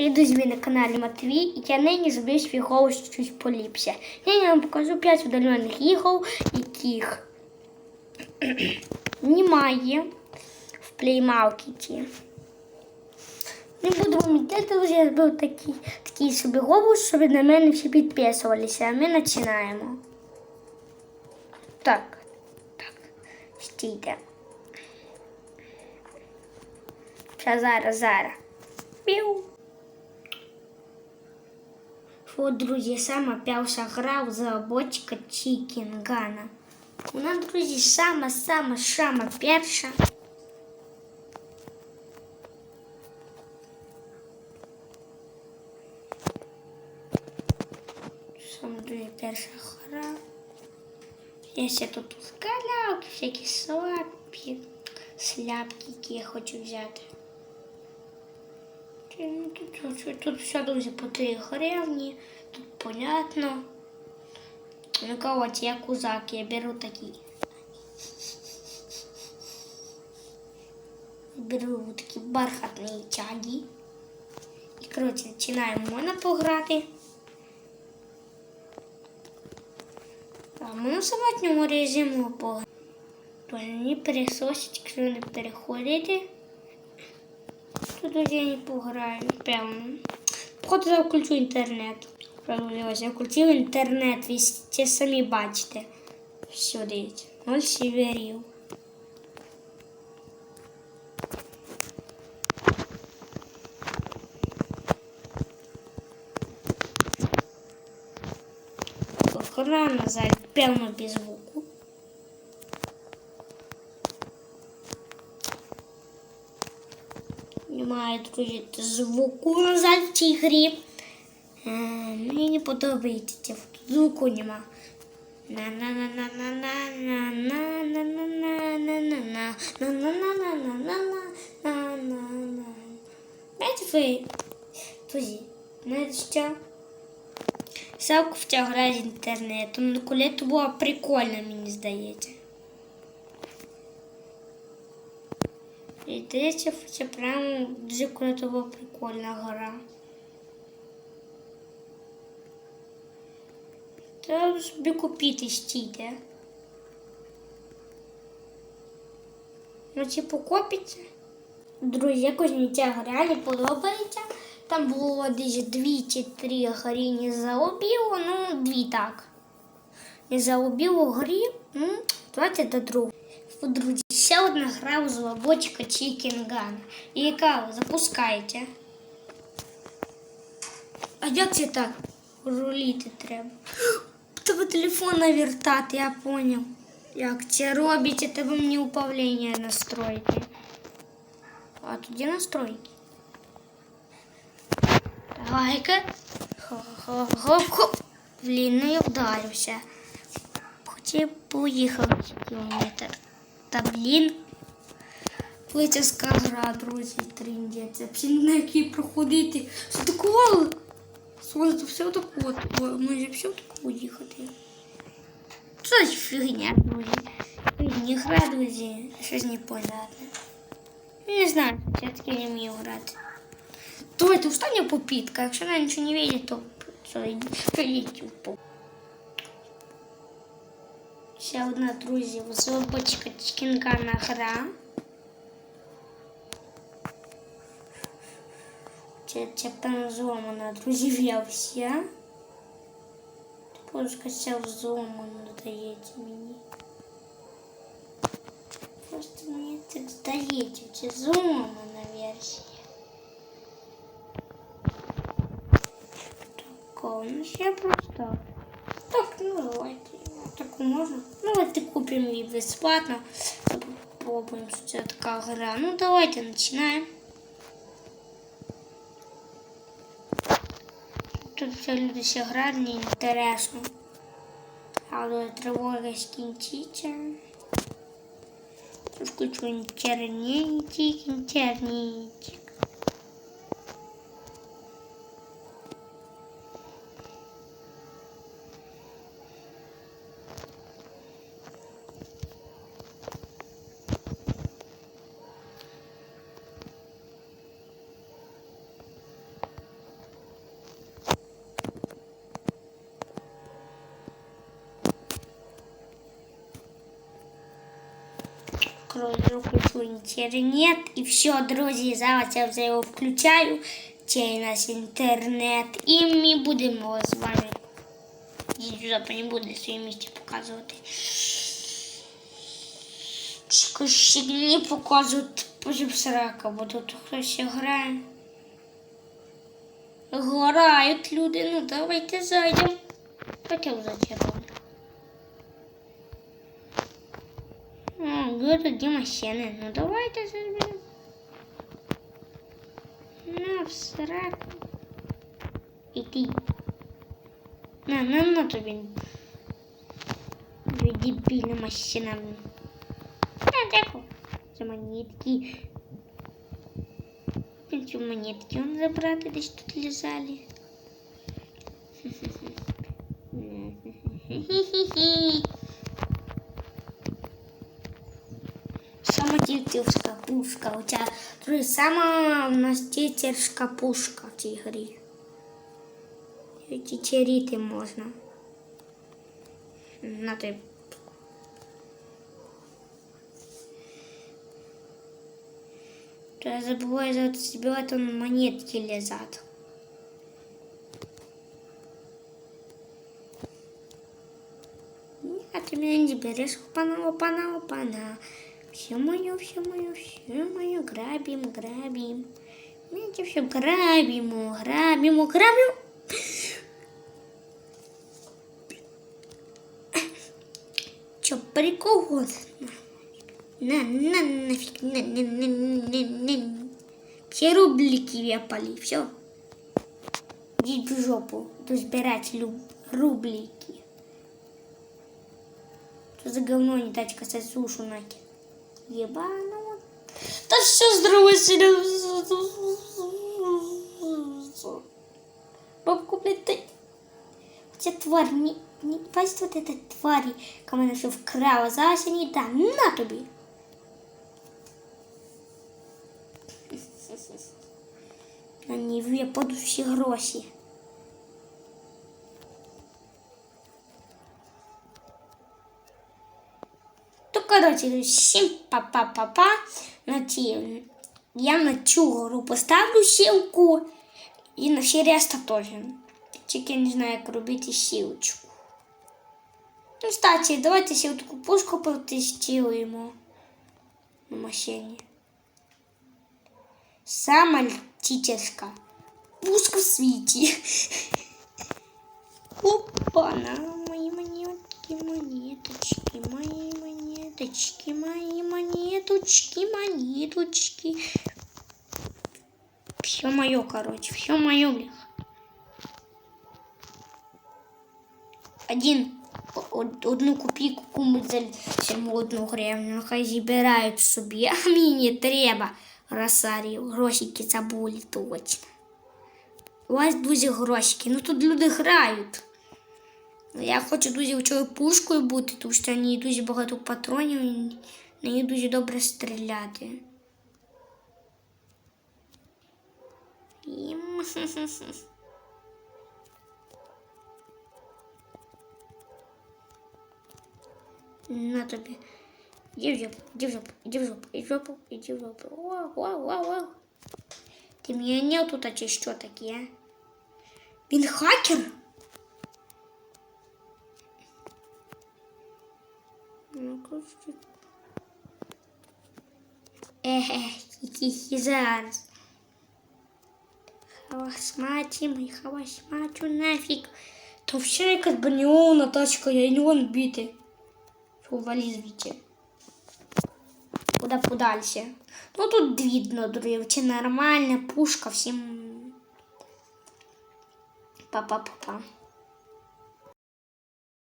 Привіт, друзі, на каналі Матвій, і я нині зроблю свій голос чуть поліпше. Я вам покажу 5 удалених ігор, яких немає в Market. Не буду вам йти, друзі, я зробив такий, такий собі голос, щоб на мене всі підписувалися. А ми починаємо. Так, так, стійте. Зараз, зараз. Пів. От, друзі, сама перша гра разработчика Чікінгана. Вона, друзі, сама, сама, сама перша. Сама, друзі, перша гра. Я ще тут скалявки, всякі слабки, сляпки, які я хочу взяти. Тут, тут, все, друзі, по 3 гривні, тут понятно. Ну, короче, я кузак, я беру такие. Беру такі бархатні тяги. І, коротше, починаємо можна пограти. А ми на самотньому режиму пограти. Не пересосить, якщо не переходити. Тут я не пограю, певно. Походу я включу інтернет. Ось я включив інтернет, ви ті самі бачите. Все, дивіться. Ноль сіверів. Охрана зараз певно без звуку. Немає друзі звуку на в цій грі. Е, Мені не подобається це звуку нема. Знаєте ви, друзі, знаєте що? Савку в ця гра інтернету, ну коли це було прикольно, мені здається. І здається, це прямо дуже круто була прикольна гра. Треба собі купити стійте. Ну, типу, копиться. Друзі, якось мені ця гра не подобається. Там було десь дві чи три гри не заобіло, ну, дві так. Не заобіло грі, ну, давайте до другого. От, Друзі, ще одна гра у злобочка Chicken Gun. І яка ви запускаєте. А як це так? Руліти треба. Тебе телефон навертати, я понял. Як це робите, тебе мені управління настроїти. А тут де настройки? Давай-ка. Хоп-хоп-хоп. Блін, ну я вдарився. Хотів поїхав кілометр. Та блін. Плитяська гра, друзі, триндець. Взагалі на якій проходити. Що такого? Сонце все так от. Може все так їхати. Це ж фігня, друзі. Не гра, друзі. Щось непонятне. Не знаю, я таки не вмію грати. Давайте встань попітка. Якщо вона нічого не видить, то прийдіть по. Ще одна, друзі, зробочка чкінкана гра. Це, це певно зломана, друзі, я вся. Тепер скачав зломану, здається мені. Просто мені так здається, це зломана версія. Так, ну ще просто. Так, ну давайте. Таку можна. Ну, давайте купим її бесплатно. Попробуем, что это такая гра. Ну, давайте начинаем. Тут все люди ще грають, не інтересно. Але тривога скінчиться. Включу інтернетик, Інтернетик. коротше, включу інтернет. І все, друзі, зараз я вже його включаю. Цей наш інтернет. І ми будемо з вами. Дідзапа не буде своє місце показувати. Якось не показують потім срака, бо тут хтось грає. Грають люди, ну давайте зайдемо. Хотів зачем. О, где где машины? Ну давайте заберем. На, в сраку. И ты. На, на, на тобі. Ви дебільна машина. На, дякую. Це монетки. Ці монетки он забрати десь тут лежали. Хі-хі-хі. Сама тітівська пушка. У тебя друзі, сама у нас тітерська пушка в цій грі. Тітеріти можна. На ти. То я забываю за себе там монетки лежат. А ты меня не берешь, опана, опана, опана. Все мое, все мое, все мое, грабим, грабим. Знаете, все грабим, грабим, грабим. Че, прикол вот? На, на, нафиг, на, на, на, на, на. Все рублики вяпали, все. Иди в жопу, разбирать рублики. Что за говно не тачка со Єбано. Та що з другої? Бабку, блядь, ты... Хотя тварь, не, не пасть вот этой твари, кому она все вкрала за осень, да, на тебе. Они вепаду все гроши. коротше, всім па-па-па-па. На ці... Я на цю гору поставлю сілку і на всі решта теж. Тільки не знаю, як робити сілочку. Ну, кстати, давайте ще таку пушку протестуємо на машині. Сама тітерська пушка в світі. Опа-на, монеточки, мої монеточки, монеточки. Все мое, короче, все мое, блин. Один о- одну копійку комусь за одну гривню, хай зібирають собі, а мені треба росарів, грошики забули точно. У вас дуже грошики, ну тут люди грають. Я хочу дуже вчою пушкою бути, тому що в ній дуже багато патронів, і на ній дуже добре стріляти. Ім. На тобі. Іди в жопу, іди в жопу, іди в жопу, іди в жопу, іди в жопу. Вау, вау, вау, вау. Ти мене не тут, а чи що таке? а? Він хакер? Ну, коротше. Еге, хі-хі-хі, зараз. Хавасматім, і хавасматю нафіг. То все якась броньована тачка, я не вон бити. Фу, вали звідси. Куда подальше. Ну тут видно, друзі, це нормальна пушка всім. Па-па-па-па.